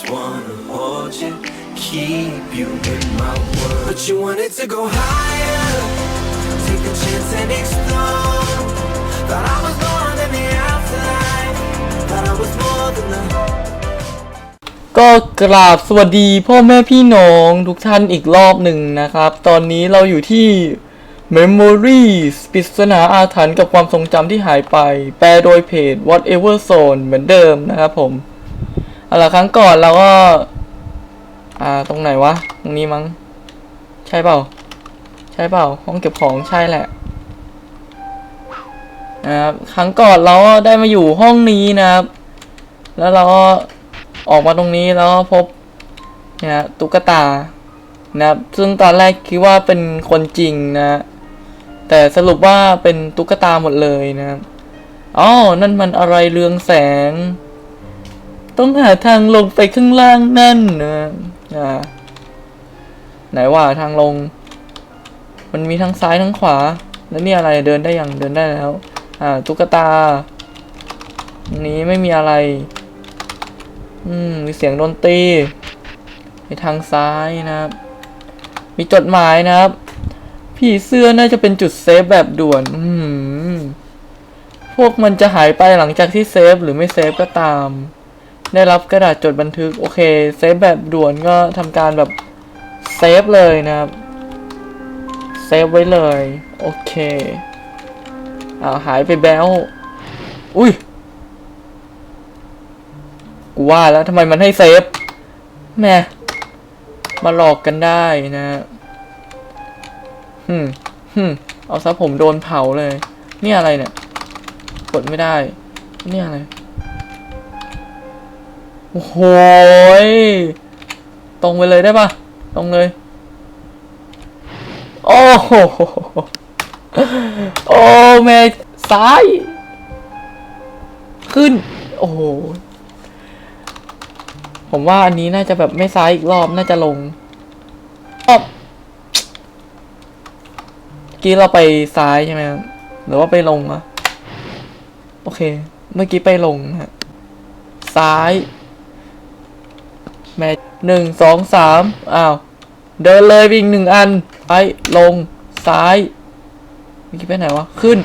just wanna hold you, keep you in my world. But you wanted to go higher, take a chance and explore. Thought I was more than the afterlife, thought I was more than the. ก็กราบสวัสดีพ่อแม่พี่น้องทุกท่านอีกรอบหนึ่งนะครับ ตอนนี้เราอยู่ที่ Memories ปริศนาอาถรรพ์กับความทรงจำที่หายไป แปลโดยเพจ Whatever Zone เหมือนเดิมนะครับผม เอาละครั้งก่อนเราก็ อ่า ตรงไหนวะ ตรงนี้มั้ง ใช่เปล่า ใช่เปล่า ห้องเก็บของใช่แหละนะครับ ครั้งก่อนเราก็ได้มาอยู่ห้องนี้นะครับ แล้วเราก็ออกมาตรงนี้แล้วพบเนี่ยตุ๊กตา นะครับ ซึ่งตอนแรกคิดว่าเป็นคนจริงนะ แต่สรุปว่าเป็นตุ๊กตาหมดเลยนะครับอ๋อนั่นมันอะไรเรืองแสง ต้องหาทางลงไปข้างล่างนั่นนะอ่าไหนว่าทางลง มันมีทั้งซ้ายทั้งขวา แล้วนี่อะไรเดินได้ยังเดินได้แล้ว อ่า ตุ๊กตาตรงนี้ไม่มีอะไร อืม มีเสียงดนตรีในทางซ้ายนะครับ มีจดหมายนะครับ ผีเสื้อน่าจะเป็นจุดเซฟแบบด่วน อืม พวกมันจะหายไปหลังจากที่เซฟหรือไม่เซฟก็ตาม ได้รับกระดาษจดบันทึก โอเคเซฟแบบด่วนก็ทำการแบบเซฟเลยนะครับเซฟไว้เลย โอเคอ่าหายไปแบลอุ้ยกูว่าแล้วทำไมมันให้เซฟแม่มาหลอกกันได้นะฮึมฮึมเอาซะผมโดนเผาเลย นี่อะไรเนี่ย กดไม่ได้ นี่อะไร โอ้โหยตรงไปเลยได้ปะตรงเลย โอ้โหโอ้แม่ซ้าย ขึ้น โอ้โห ผมว่าอันนี้น่าจะแบบไม่ซ้ายอีกรอบน่าจะลงรอบเมื่อกี้เราไปซ้ายใช่ไหมหรือว่าไปลงอะโอเค เมื่อกี้ไปลงฮะซ้าย แมทหนึ่งสองสามอ้าว เดินเลยวิ่งหนึ่งอัน ไป ลง ซ้ายมื่อกี้ไปไหนวะ ขึ้น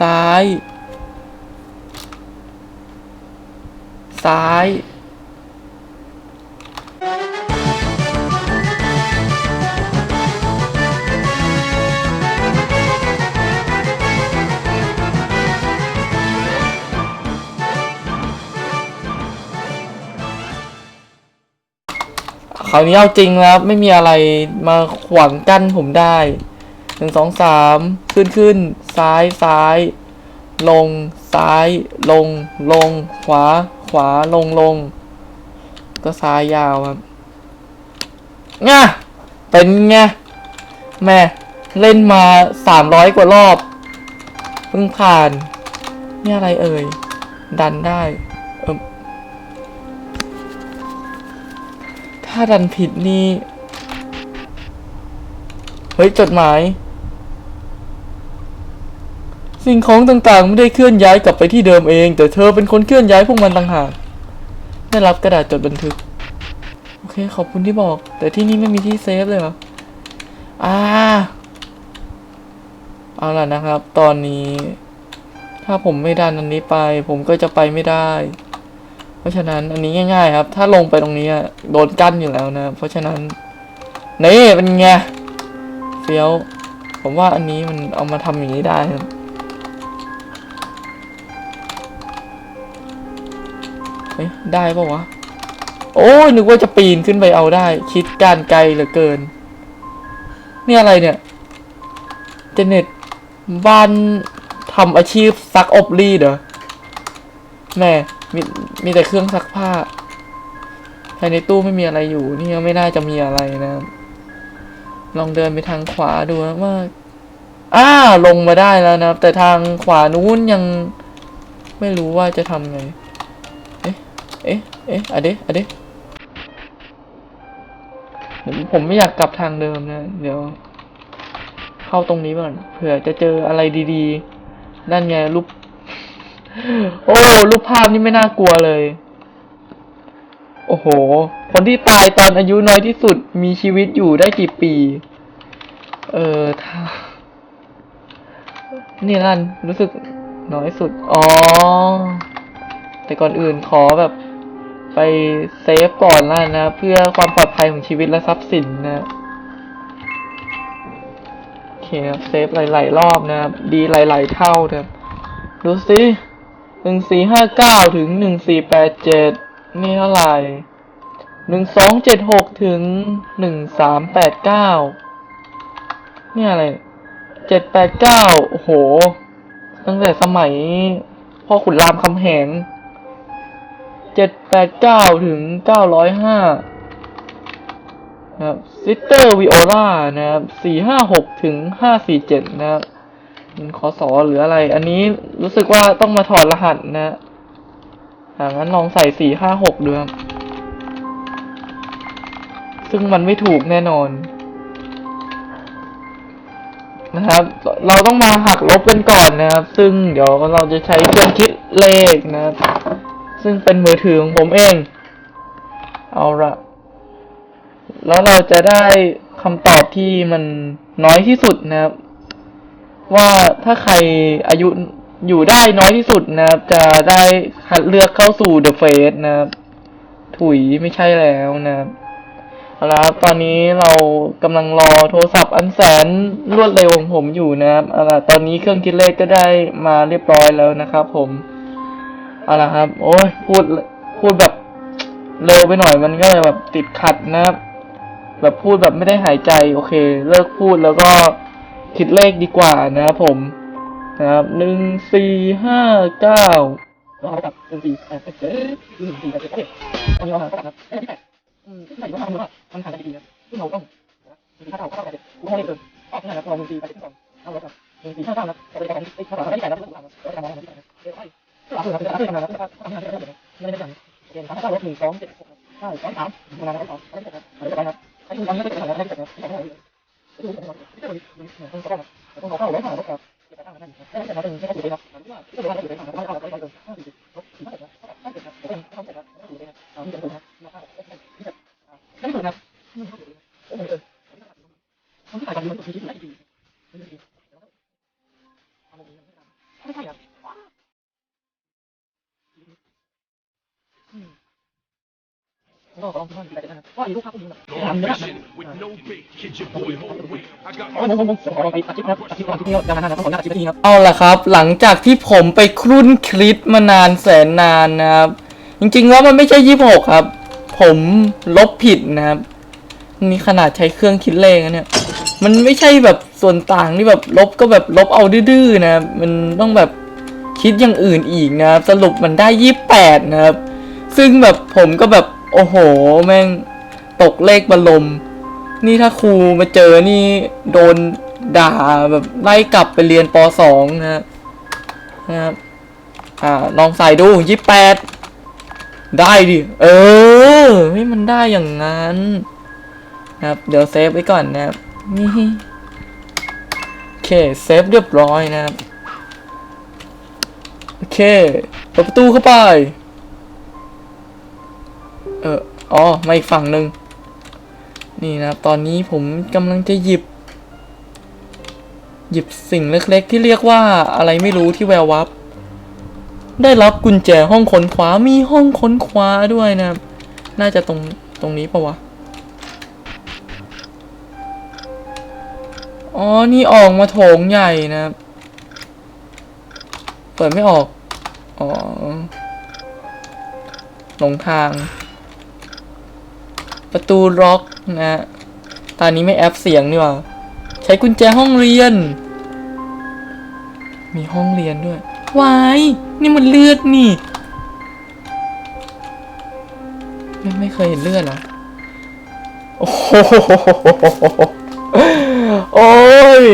ซ้าย ซ้าย คราวนี้เอาจริงแล้วไม่มีอะไรมาขวางกั้นผมได้หนึ่งสองสามขึ้นขึ้นซ้ายซ้าย ลง ซ้าย ลง ลง ขวา ขวาลงลง ก็ซ้ายยาวครับงะเป็นไงแม่เล่นมาสามร้อยกว่ารอบ เพิ่งผ่าน นี่อะไรเอ่ย ดันได้ ถ้าดันผิดนี่ เฮ้ย จดหมาย สิ่งของต่างๆ ไม่ได้เคลื่อนย้ายกลับไปที่เดิมเอง แต่เธอเป็นคนเคลื่อนย้ายพวกมันต่างหาก ได้รับกระดาษจดบันทึก โอเค ขอบคุณที่บอก แต่ที่นี่ไม่มีที่เซฟเลยเหรอ อ่า เอาล่ะนะครับ ตอนนี้ ถ้าผมไม่ดันอันนี้ไป ผมก็จะไปไม่ได้ ราะฉะนั้นอันนี้ง่ายๆครับ ถ้าลงไปตรงนี้อะโดนกั้นอยู่แล้วนะ เพราะฉะนั้นนี่เป็นไงเฟี้ยว ผมว่าอันนี้มันเอามาทำอย่างนี้ได้ครับเฮ้ยได้ปะวะ โอ้ยนึกว่าจะปีนขึ้นไปเอาได้ คิดการไกลเหลือเกิน นี่อะไรเนี่ยเจเน็ตบ้านทำอาชีพซักอบรีดเหรอแม่ มีมีแต่เครื่องซักผ้า ภายในตู้ไม่มีอะไรอยู่ นี่ก็ไม่น่าจะมีอะไรนะครับลองเดินไปทางขวาดูนะว่าอ้าลงมาได้แล้วนะครับ แต่ทางขวานู้นยังไม่รู้ว่าจะทำไง เอ๊ะ เอ๊ะ เอ๊ะอะเดะอะเดะผมผมไม่อยากกลับทางเดิมนะ เดี๋ยว เข้าตรงนี้ก่อนเผื่อจะเจออะไรดี ๆ นั่นไงรูป โอ้รูปภาพนี่ไม่น่ากลัวเลย โอ้โห คนที่ตายตอนอายุน้อยที่สุดมีชีวิตอยู่ได้กี่ปี เออถ้านี่ลันรู้สึกน้อยสุด อ๋อ แต่ก่อนอื่นขอแบบ ไปเซฟก่อนล้วนะ เพื่อความปลอดภัยของชีวิตและทรัพย์สินนะโอเคครับเซฟหลาย ๆ รอบนะครับ ดีหลาย ๆ เท่านะครับ ดูสิ หนึ่งสี่ห้าเก้าถึงหนึ่งสี่แปดเจ็ดนี่เท่าไหร่หนึ่งสองเจ็ดหกถึงหนึ่งสามแปดเก้าเนี่ยอะไรเจ็ดแปดเก้าโอ้โห ตั้งแต่สมัยพ่อขุนรามคำแหงเจ็ดแปดเก้าถึงเก้าร้อยห้านะครับซิสเตอร์วิโอลานะครับสี่ห้าหกถึงห้าสี่เจ็ดนะครับ คอสอหรืออะไร อันนี้รู้สึกว่าต้องมาถอดรหัสนะอ่างั้นลองใส่สี่ห้าหกดูครับซึ่งมันไม่ถูกแน่นอน นะครับ เราต้องมาหักลบกันก่อนนะครับ ซึ่งเดี๋ยวเราจะใช้เครื่องคิดเลขนะครับ ซึ่งเป็นมือถือของผมเอง เอาละแล้วเราจะได้คำตอบที่มันน้อยที่สุดนะครับ ว่าถ้าใครอายุอยู่ได้น้อยที่สุดนะครับ จะได้คัดเลือกเข้าสู่ The Face นะครับ ถุยไม่ใช่แล้วนะครับเอาละครับตอนนี้เรากำลังรอโทรศัพท์อันแสนรวดเร็วของผมอยู่นะครับเอาละตอนนี้เครื่องคิดเลขก็ได้มาเรียบร้อยแล้วนะครับ ผมเอาละครับ โอ้ยพูดพูดแบบเร็วไปหน่อยมันก็เลยแบบติดขัดนะครับ แบบพูดแบบไม่ได้หายใจ โอเค เลิกพูดแล้วก็ คิดเลขดีกว่านะครับผมนะครับหนึ่งสี่ห้าเก้าเราเอากับหนึ่งสี่แปดเจ็ดหนึ่งสี่แปดเจ็ดตอนนี้เราหาเท่าไหร่ครับเลขที่แปดอืมที่ไหนก็ทำดูว่ามันห่างกันดีนะซึ่งเราต้องสี่ห้าเก้าเก้าแปดเจ็ดกูเท่าเลขเดิมออกที่ไหนครับเราหนึ่งสี่แปดเจ็ดสองเอาแล้วครับหนึ่งสี่ห้าเก้านะแต่เป็นการที่ภาษาไม่ได้แปดแล้วเราจะมองมันที่แปดเดี๋ยวไปหลักคือเราจะทำอะไรครับทำงานได้เยอะไม่ได้อย่างเกณฑ์สามเก้าลบหนึ่งสองเจ็ดหกใช่สองสามทำงานได้สองไม่ได้ครับไม่ได้ครับไอ้คุณตอนนี้ไม่ได้ทำงนได้แต่ไม่ได้ต้องเข้าแล้วหาแล้วครับไม่ได้ไม่ได้ไม่ได้อยู่เลยครับ ไม่ได้อยู่เลยครับไม่ได้ไม่ได้ไม่ได้ไม่ได้ไม่ได้ครับต้องถ่ายกันมันต้องคิดไหนดีไม่ใช่ครับก็ลองคิดว่าดีแต่นะว่าอีลูกค้าคนนี้แบบทำเยอะ with no bait. Kid your boy hold weight. I got ผม my ผมผมขอลองไปอาทิตย์นะครับอาทิตย์อาทิตย์นี้ยาวนานนะครับขออนุญาตอาทิตย์นี้ครับ เอาละครับ หลังจากที่ผมไปครุ่นคลิปมานานแสนนานนะครับ จริงๆแล้วมันไม่ใช่ยี่หกครับ ผมลบผิดนะครับนี่ขนาดใช้เครื่องคิดเลขนะเนี่ย มันไม่ใช่แบบส่วนต่างที่แบบลบก็แบบลบเอาดื้อๆนะครับมันต้องแบบคิดอย่างอื่นอีกนะครับ สรุปมันได้ยี่แปดนะครับ ซึ่งแบบผมก็แบบโอ้โห แม่งตกเลขบรรลม นี่ถ้าครูมาเจอนี่โดนด่าแบบไล่กลับไปเรียนปสองนะนะครับอ่าลองใส่ดูยี่แปดได้ดิ เออให้มันได้อย่างนั้นนะครับเดี๋ยวเซฟไว้ก่อนนะครับนี่โอเคเซฟเรียบร้อยนะครับโอเคเปิดประตูเข้าไป เอออ๋อมาอีกฝั่งหนึ่ง นี่นะครับตอนนี้ผมกำลังจะหยิบ หยิบสิ่งเล็กๆ ที่เรียกว่าอะไรไม่รู้ที่แวววับ ได้รับกุญแจห้องค้นคว้ามีห้องค้นคว้าด้วยนะน่าจะตรงตรงนี้ปะวะอ๋อ นี่ออกมาโถงใหญ่นะ เปิดไม่ออก อ๋อ หลงทาง ประตูล็อกนะตอนนี้ไม่แอปเสียงนี่ว่า ใช้กุญแจห้องเรียน มีห้องเรียนด้วยวายนี่มันเลือดนี่ ไม่ไม่เคยเห็นเลือดหรอ โอ้โหโอ้ย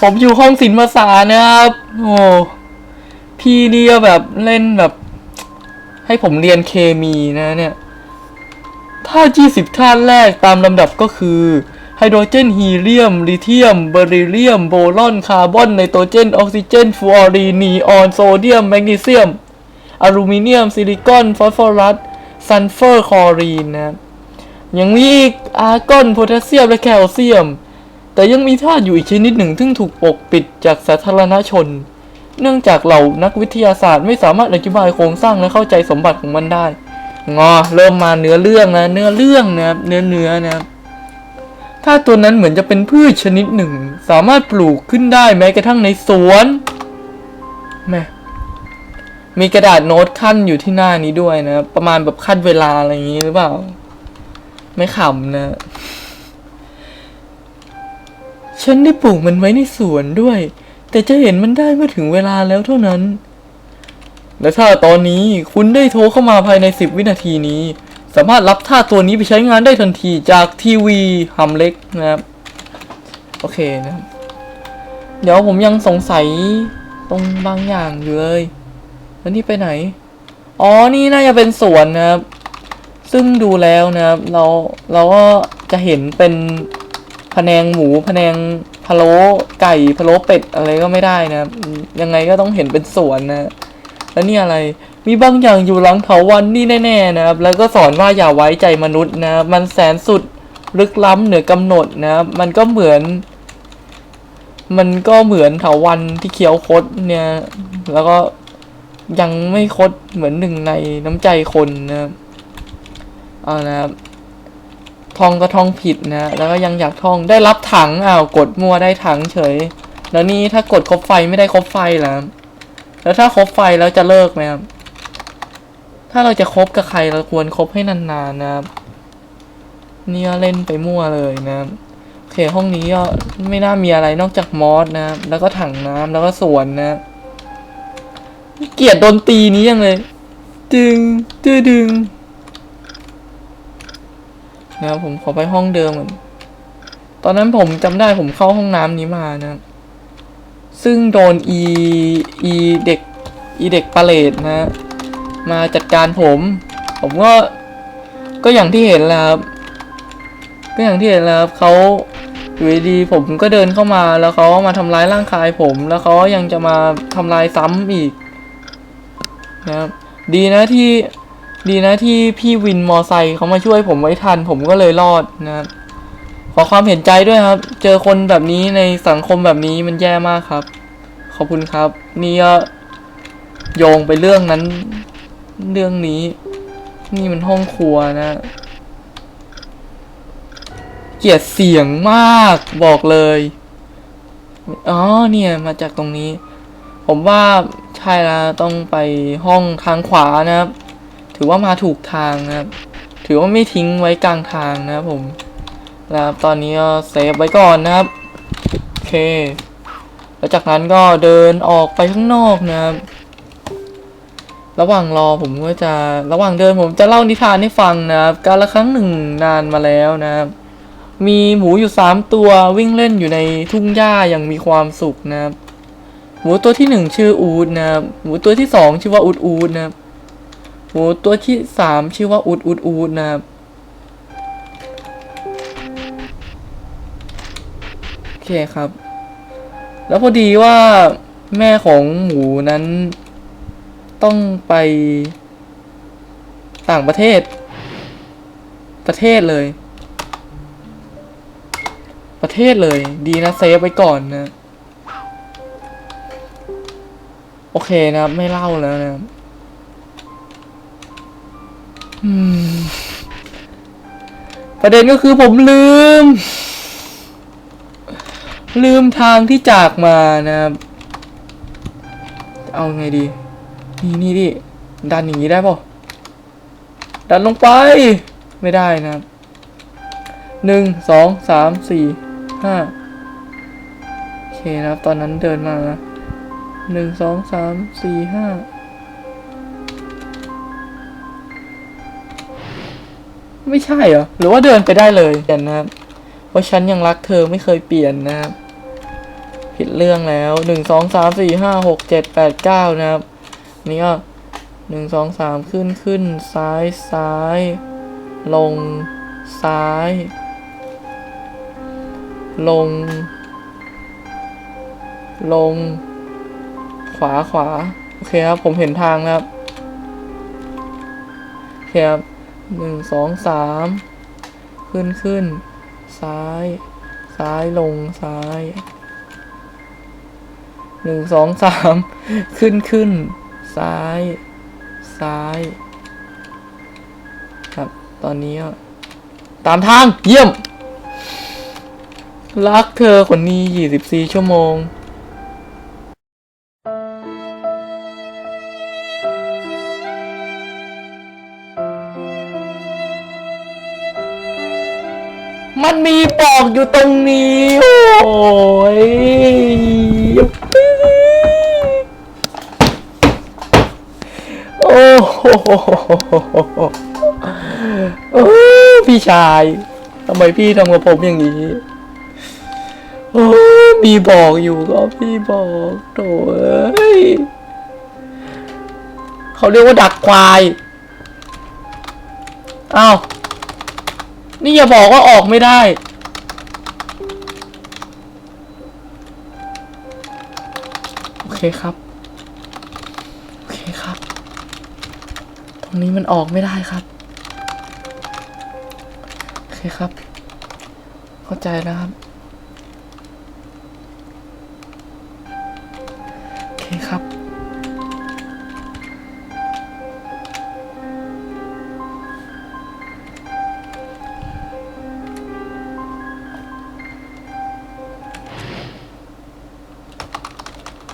ผมอยู่ห้องศิลปศาสตร์นะครับ โอ้พี่นี่ก็แบบเล่นแบบ ให้ผมเรียนเคมีนะเนี่ย ท่า20ท่าแรกตามลำดับก็คือไฮโดรเจนฮีเลียม ลิเธียม เบอริเลียม โบรอน คาร์บอนไนโตรเจน ออกซิเจน ฟลูออรีน นีออน โซเดียม แมกนีเซียม อลูมิเนียม ซิลิคอน ฟอสฟอรัส ซัลเฟอร์ คลอรีนนะครับยังมีอีกอาร์กอน โพแทสเซียม และแคลเซียม แต่ยังมีธาตุอยู่อีกชนิดหนึ่ง ซึ่งถูกปกปิดจากสาธารณชน เนื่องจากเหล่านักวิทยาศาสตร์ไม่สามารถอธิบายโครงสร้างและเข้าใจสมบัติของมันได้ งอเริ่มมาเนื้อเรื่องนะเนื้อเรื่องนะครับเนื้อเนื้อนะครับถ้าตัวนั้นเหมือนจะเป็นพืชชนิดหนึ่ง สามารถปลูกขึ้นได้แม้กระทั่งในสวนแม่มีกระดาษโน้ตขั้นอยู่ที่หน้านี้ด้วยนะประมาณแบบขั้นเวลาอะไรอย่างนี้หรือเปล่า ไม่ขำนะ ฉันได้ปลูกมันไว้ในสวนด้วย แต่จะเห็นมันได้เมื่อถึงเวลาแล้วเท่านั้น และถ้าตอนนี้คุณได้โทรเข้ามาภายใน 10 วินาทีนี้ สามารถรับท่าตัวนี้ไปใช้งานได้ทันทีจากทีวีฮัมเล็กนะครับ โอเคนะครับ เดี๋ยวผมยังสงสัยตรงบางอย่างอยู่เลย แล้วนี่ไปไหน อ๋อ นี่น่าจะเป็นสวนนะครับ ซึ่งดูแล้วนะครับ เราเราก็จะเห็นเป็นพะแนงหมูพะแนงพะโล้ไก่พะโล้เป็ดอะไรก็ไม่ได้นะครับ ยังไงก็ต้องเห็นเป็นสวนนะ แล้วนี่อะไรมีบางอย่างอยู่หลังเถาวันนี่แน่ๆนะครับ แล้วก็สอนว่าอย่าไว้ใจมนุษย์นะมันแสนสุดลึกล้ำเหนือกำหนดนะครับมันก็เหมือน มันก็เหมือนเถาวันที่เคี้ยวคดเนี่ย แล้วก็ยังไม่คดเหมือนหนึ่งในน้ำใจคนนะครับเอานะครับท่องก็ท่องผิดนะ แล้วก็ยังอยากท่องได้รับถังอ้าวกดมัวได้ถังเฉย แล้วนี่ถ้ากดครบไฟไม่ได้ครบไฟเหรอครับ แล้วถ้าครบไฟแล้วจะเลิกไหมครับ ถ้าเราจะคบกับใครเราควรคบให้นานๆนะครับนี่ก็เล่นไปมั่วเลยนะครับโอเคห้องนี้ก็ไม่น่ามีอะไรนอกจากมอสนะครับ แล้วก็ถังน้ำแล้วก็สวนนะเกลียดดนตรีนี้ยังเลย ดึงดื้อดึงนะครับผมขอไปห้องเดิมก่อนตอนนั้นผมจำได้ผมเข้าห้องน้ำนี้มานะครับ ซึ่งโดนอีอีเด็กอีเด็กปาเลดนะมาจัดการผม ผมก็ก็อย่างที่เห็นแล้วครับก็อย่างที่เห็นแล้วครับเขาอยู่ดีๆผมก็เดินเข้ามาแล้วเขามาทำร้ายร่างกายผม แล้วเขายังจะมาทำลายซ้ำอีกนะครับดีนะที่ดีนะที่พี่วินมอไซค์เขามาช่วยผมไว้ทัน ผมก็เลยรอดนะครับ อความเห็นใจด้วยครับ เจอคนแบบนี้ในสังคมแบบนี้มันแย่มากครับ ขอบคุณครับ นี่ก็โยงไปเรื่องนั้น เรื่องนี้ นี่มันห้องครัวนะ เกลียดเสียงมากบอกเลย อ๋อเนี่ยมาจากตรงนี้ ผมว่าใช่แล้วต้องไปห้องทางขวานะครับ ถือว่ามาถูกทางนะครับ ถือว่าไม่ทิ้งไว้กลางทางนะครับผม แล้วตอนนี้เซฟไว้ก่อนนะครับโอเค แล้วจากนั้นก็เดินออกไปข้างนอกนะครับ ระหว่างรอผมก็จะระหว่างเดินผมจะเล่านิทานให้ฟังนะครับ การละครั้งหนึ่งนานมาแล้วนะครับ มีหมูอยู่สามตัววิ่งเล่นอยู่ในทุ่งหญ้าอย่างมีความสุขนะครับ หมูตัวที่หนึ่งชื่ออูดนะครับ หมูตัวที่สองชื่อว่าอูดอูดนะครับ หมูตัวที่สามชื่อว่าอูดอูดอูดนะครับ เคครับ แล้วพอดีว่าแม่ของหมูนั้น ต้องไป ต่างประเทศ ประเทศเลย ประเทศเลย ดีนะเซฟไว้ก่อนนะ โอเคนะไม่เล่าแล้วนะครับอืมประเด็นก็คือผมลืม ลืมทางที่จากมานะครับ เอาไงดี นี่นี่ดิดันอย่างนี้ได้ปะดันลงไป ไม่ได้นะครับหนึ่งสองสามสี่ห้าโอเคนะครับ ตอนนั้นเดินมาหนึ่งสองสามสี่ห้าไม่ใช่เหรอ หรือว่าเดินไปได้เลยเปลี่นนะครับ เพราะฉันยังรักเธอไม่เคยเปลี่ยนนะครับ ผิดเรื่องแล้วหนึ่งสองสามสี่ห้าหกเจ็ดแปดเก้านะครับ นี่ก็หนึ่งสองสามขึ้นขึ้นซ้ายซ้าย ลง ซ้าย ลง ลง ขวาขวา โอเคครับ ผมเห็นทางครับ โอเคครับหนึ่งสองสามขึ้นขึ้น ซ้าย ซ้ายลงซ้ายหนึ่งสองสามขึ้นขึ้น ซ้าย ซ้าย ครับ ตอนนี้ ตามทางเยี่ยม รักเธอคนนี้ยี่สิบสี่ชั่วโมง มีปอกอยู่ตรงนี้ โอ้ยโอ้โหพี่ชายทำไมพี่ทำกับผมอย่างนี้โอ้มีบอกอยู่ก็พี่บอกโถ่เอ้ยเขาเรียกว่าดักควาย อ้าว นี่อย่าบอกว่าออกไม่ได้ โอเคครับ โอเคครับ ตรงนี้มันออกไม่ได้ครับ โอเคครับ เข้าใจแล้วครับ โอเคครับ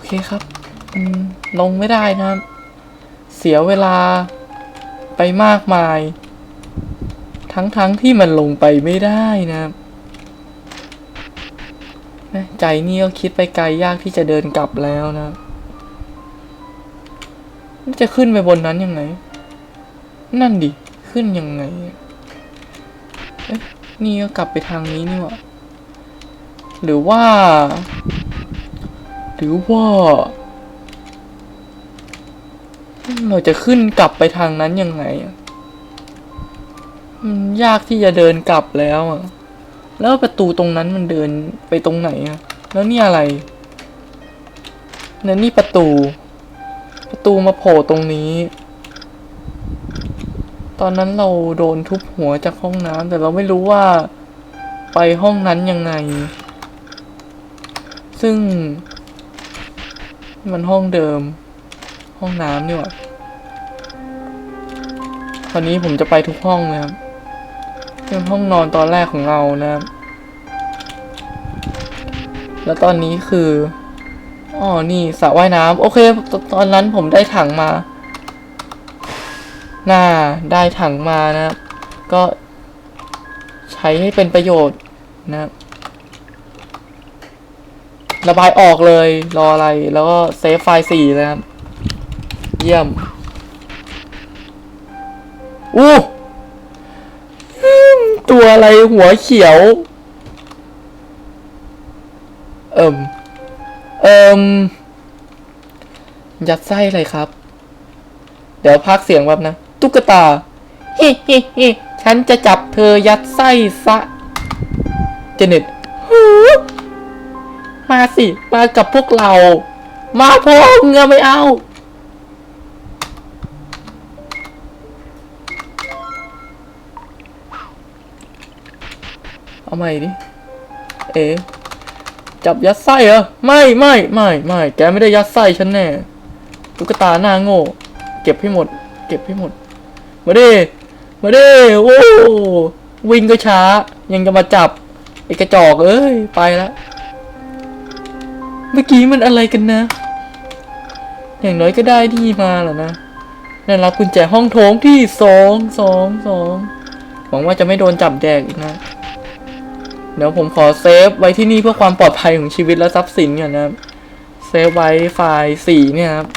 เคครับลงไม่ได้นะครับ เสียเวลาไปมากมาย ทั้งๆทที่มันลงไปไม่ได้นะครับใจนี่ก็คิดไปไกลยากที่จะเดินกลับแล้วนะจะขึ้นไปบนนั้นยังไง นั่นดิ ขึ้นยังไงเอ๊ะนี่ก็กลับไปทางนี้นี่ว่าหรือว่า รือว่า เราจะขึ้นกลับไปทางนั้นยังไงมันยากที่จะเดินกลับแล้วอะแล้วประตูตรงนั้นมันเดินไปตรงไหนอะแล้วนี่อะไรนั่นนี่ประตู ประตูมาโผล่ตรงนี้ ตอนนั้นเราโดนทุบหัวจากห้องน้ำแต่เราไม่รู้ว่า ไปห้องนั้นยังไง ซึ่ง มันห้องเดิม ห้องน้ำนี่หว่าคราวนี้ผมจะไปทุกห้องเลยครับเป็นห้องนอนตอนแรกของเรานะครับ แล้วตอนนี้คืออ๋อนี่สระว่ายน้ำโอเคตตอนนั้นผมได้ถังมาน่าได้ถังมานะครับก็ใช้ให้เป็นประโยชน์นะครับ ระบายออกเลย รออะไร แล้วก็เซฟไฟล์สี่เลยครับ เยี่ยม อู้ตัวอะไรหัวเขียว เอิมเอิมยัดไส้อะไรครับ เดี๋ยวพักเสียงแป๊บนะ ตุ๊กตาเฮ้เฮ้เฮ้ฉันจะจับเธอยัดไส้ซะ เจเน็ต มาสิ มากับพวกเรา มาพร้อเงไม่เอาเอาใหม่ดิ เอ๋จับยัดไส้เหรอ ไม่ไม่ไม่ไม่แกไม่ได้ยัดไส้ฉันแน่ตุ๊กตาหน้าโง่ เก็บให้หมด เก็บให้หมด มาดิ มาดิ โอ้ วิ่งก็ช้า ยังจะมาจับไอ้กระจอกเอ้ย ไปแล้ว เมื่อกี้มันอะไรกันนะ อย่างน้อยก็ได้ที่มาแหละนะได้รับกุญแจห้องโถงที่สองสองสองหวังว่าจะไม่โดนจับแดกอีกนะ เดี๋ยวผมขอเซฟไว้ที่นี่เพื่อความปลอดภัยของชีวิตและทรัพย์สินก่อนนะครับ เซฟไว้ไฟล์สี่เนี่ยครับ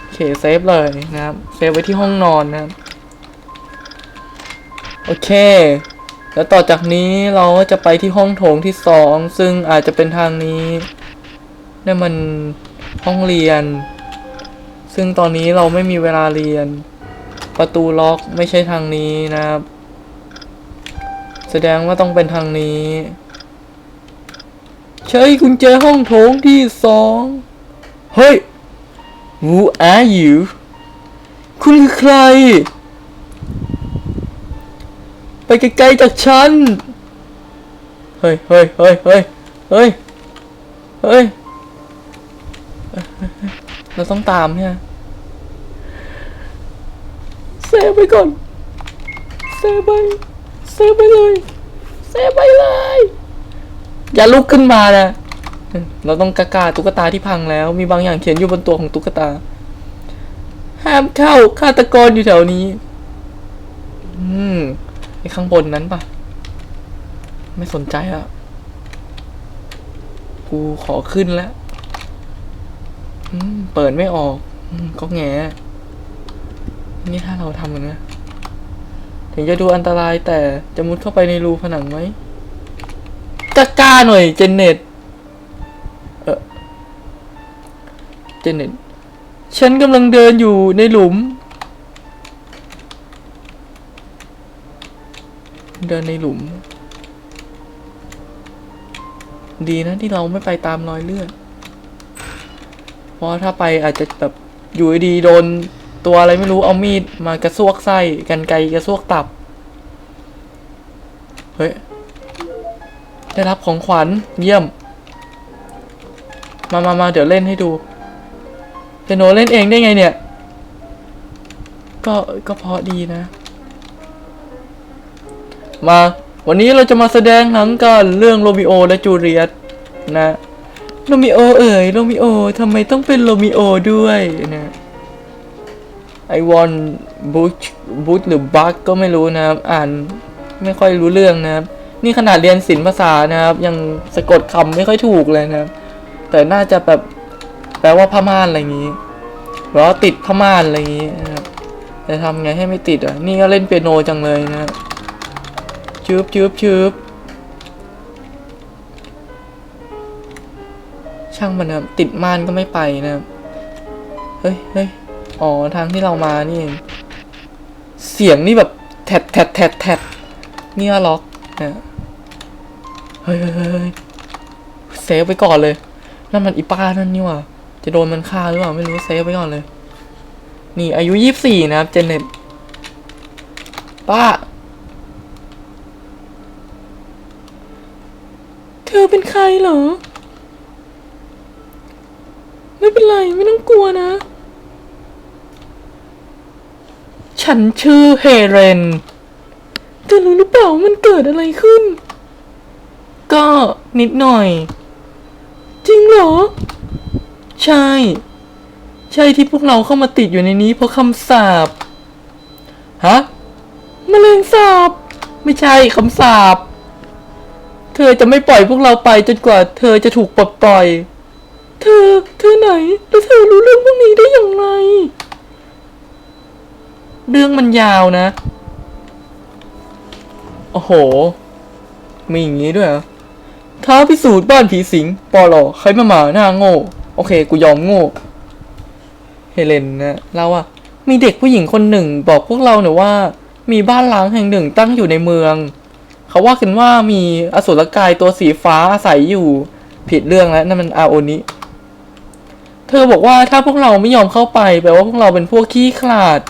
โอเคเซฟเลยนะครับ เซฟไว้ที่ห้องนอนนะครับ โอเค แล้วต่อจากนี้เราก็จะไปที่ห้องโถงที่สองซึ่งอาจจะเป็นทางนี้ นี่มันห้องเรียน ซึ่งตอนนี้เราไม่มีเวลาเรียน ประตูล็อกไม่ใช่ทางนี้นะครับ แสดงว่าต้องเป็นทางนี้ ใช้กุญแจห้องโถงที่สองเฮ้ย Who are you คุณคือใคร ไปไกลๆจากฉัน เฮ้ย เฮ้ย เฮ้ย เฮ้ย เฮ้ย เฮ้ย เราต้องตามเนี่ยเซฟไปก่อน เซฟไป เซฟไปเลย เซฟไปเลย อย่าลุกขึ้นมานะ เราต้องกากาตุ๊กตาที่พังแล้ว มีบางอย่างเขียนอยู่บนตัวของตุ๊กตา ห้ามเข้าฆาตกรอยู่แถวนี้ อืมไอข้างบนนั้นปะไม่สนใจอะกูขอขึ้นแล้ว เปิดไม่ออกอก็แงนี่ถ้าเราทำกันะ ถึงจะดูอันตรายแต่จะมุดเข้าไปในรูผนังไหมกล้าหน่อยเจนเน็ตเออเจนเน็ตฉันกำลังเดินอยู่ในหลุม เดินในหลุม ดีนะที่เราไม่ไปตามรอยเลือด เพราะถ้าไปอาจจะแบบอยู่ดีๆโดนตัวอะไรไม่รู้เอามีดมากระซวกไส้กันไกกระซวกตับ เฮ้ย ได้รับของขวัญเยี่ยม มามามาเดี๋ยวเล่นให้ดูเปียโนเล่นเองได้ไงเนี่ย ก็ก็เพราะดีนะ มาวันนี้เราจะมาแสดงหนังกันเรื่องโรมิโอและจูเลียตนะ โรมิโอเอ๋ยโรมิโอทำไมต้องเป็นโรมิโอด้วยนะไอวอนบูชบูชหรือบักก็ไม่รู้นะครับ อ่านไม่ค่อยรู้เรื่องนะครับ นี่ขนาดเรียนศิลปภาษานะครับ ยังสะกดคำไม่ค่อยถูกเลยนะครับ แต่น่าจะแบบแปลว่าผ้าม่านอะไรอย่างนี้หรือว่าติดผ้าม่านอะไรอย่างนี้นะครับจะทำไงให้ไม่ติดอะ นี่ก็เล่นเปียโนจังเลยนะครับชืบชืบ ช่างมันนะครับติดม่านก็ไม่ไปนะเฮ้ยเฮ้ยอ๋อทางที่เรามานี่เองเสียงนี่แบบแทดแทดแทดแทดเนี่ก็ล็อกนะเฮ้ยเฮ้ยเซฟไปก่อนเลยนั่นมันอีป้านั่นนี่ว่าจะโดนมันฆ่าหรือเปล่าไม่รู้เซฟไปก่อนเลย นี่อายุยี่สี่นะครับเจนเน็ตป้าเธอเป็นใครเหรอ ไม่เป็นไร ไม่ต้องกลัวนะ ฉันชื่อเฮเรนเธอรู้หรือเปล่ามันเกิดอะไรขึ้น ก็นิดหน่อย จริงเหรอ ใช่ ใช่ที่พวกเราเข้ามาติดอยู่ในนี้เพราะคำสาปฮะมแมลงสาบ ไม่ใช่คำสาปเธอจะไม่ปล่อยพวกเราไปจนกว่า เธอจะถูกปลดปล่อย เธอ เธอไหน แล้วเธอรู้เรื่องพวกนี้ได้อย่างไร เรื่องมันยาวนะ โอ้โห มีอย่างนี้ด้วยเหรอท้าพิสูจน์บ้านผีสิง ปอหลอใครมาหมาหน้าโง่ โอเค กูยอมโง่ เฮเลนนะเราอะมีเด็กผู้หญิงคนหนึ่ง บอกพวกเราเนี่ยว่า มีบ้านล้างแห่งหนึ่งตั้งอยู่ในเมือง เขาว่ากันว่ามีอสุรกายตัวสีฟ้าอาศัยอยู่ ผิดเรื่องแล้วนั่นมันอาโอนิ เธอบอกว่าถ้าพวกเราไม่ยอมเข้าไปแปลว่าพวกเราเป็นพวกขี้ขลาด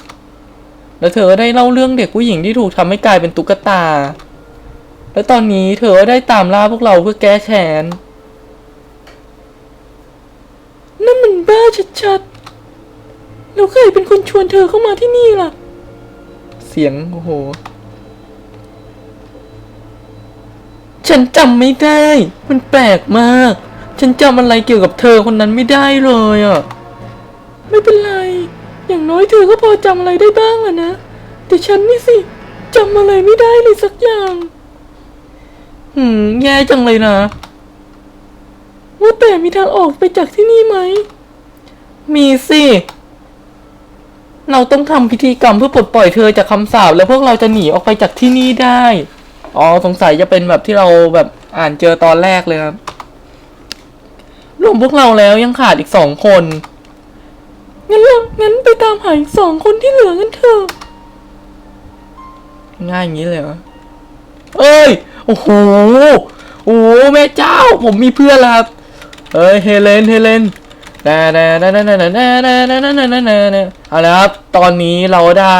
แล้วเธอก็ได้เล่าเรื่องเด็กผู้หญิงที่ถูกทำให้กลายเป็นตุ๊กตา แล้วตอนนี้เธอก็ได้ตามล่าพวกเราเพื่อแก้แค้น นั่นมันบ้าชัดๆแล้วใครเป็นคนชวนเธอเข้ามาที่นี่ล่ะ เสียงโอ้โห ฉันจำไม่ได้ มันแปลกมาก ฉันจำอะไรเกี่ยวกับเธอคนนั้นไม่ได้เลยอะ ไม่เป็นไร อย่างน้อยเธอก็พอจำอะไรได้บ้างอะนะ แต่ฉันนี่สิจำอะไรไม่ได้เลยสักอย่าง หืม แย่จังเลยนะ ว่าแต่มีทางออกไปจากที่นี่ไหม มีสิ เราต้องทำพิธีกรรมเพื่อปลดปล่อยเธอจากคำสาปแล้วพวกเราจะหนีออกไปจากที่นี่ได้ อ๋อ สงสัยจะเป็นแบบที่เราแบบอ่านเจอตอนแรกเลยครับ รวมพวกเราแล้วยังขาดอีกสองคน งั้นเรางั้นไปตามหาอีกสองคนที่เหลือกันเถอะ ง่ายอย่างนี้เลยเหรอ เอ้ย โอ้โห โอ้อ้แม่เจ้า ผมมีเพื่อนแล้วครับ เอ้ย เฮเลน เฮเลนน่แน่แน่แน่แน่แน่แน่แน่แน่แน่แน่แน่แน่แน่เอาละครับ ตอนนี้เราได้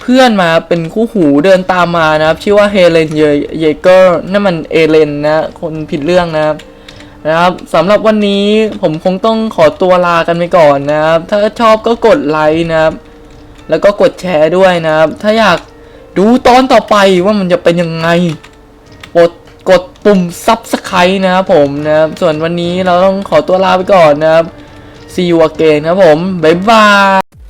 เพื่อนมาเป็นคู่หูเดินตามมานะครับ ชื่อว่าเฮเลนเยเยเกอร์นั่นมันเอเลนนะ คนผิดเรื่องนะครับ นะครับสำหรับวันนี้ผมคงต้องขอตัวลากันไปก่อนนะครับ ถ้าชอบก็กดไลค์นะครับ แล้วก็กดแชร์ด้วยนะครับ ถ้าอยากดูตอนต่อไปว่ามันจะเป็นยังไงกดกดปุ่ม subscribe นะครับผมนะครับ ส่วนวันนี้เราต้องขอตัวลาไปก่อนนะครับ see you again นะครับผม บ๊ายบาย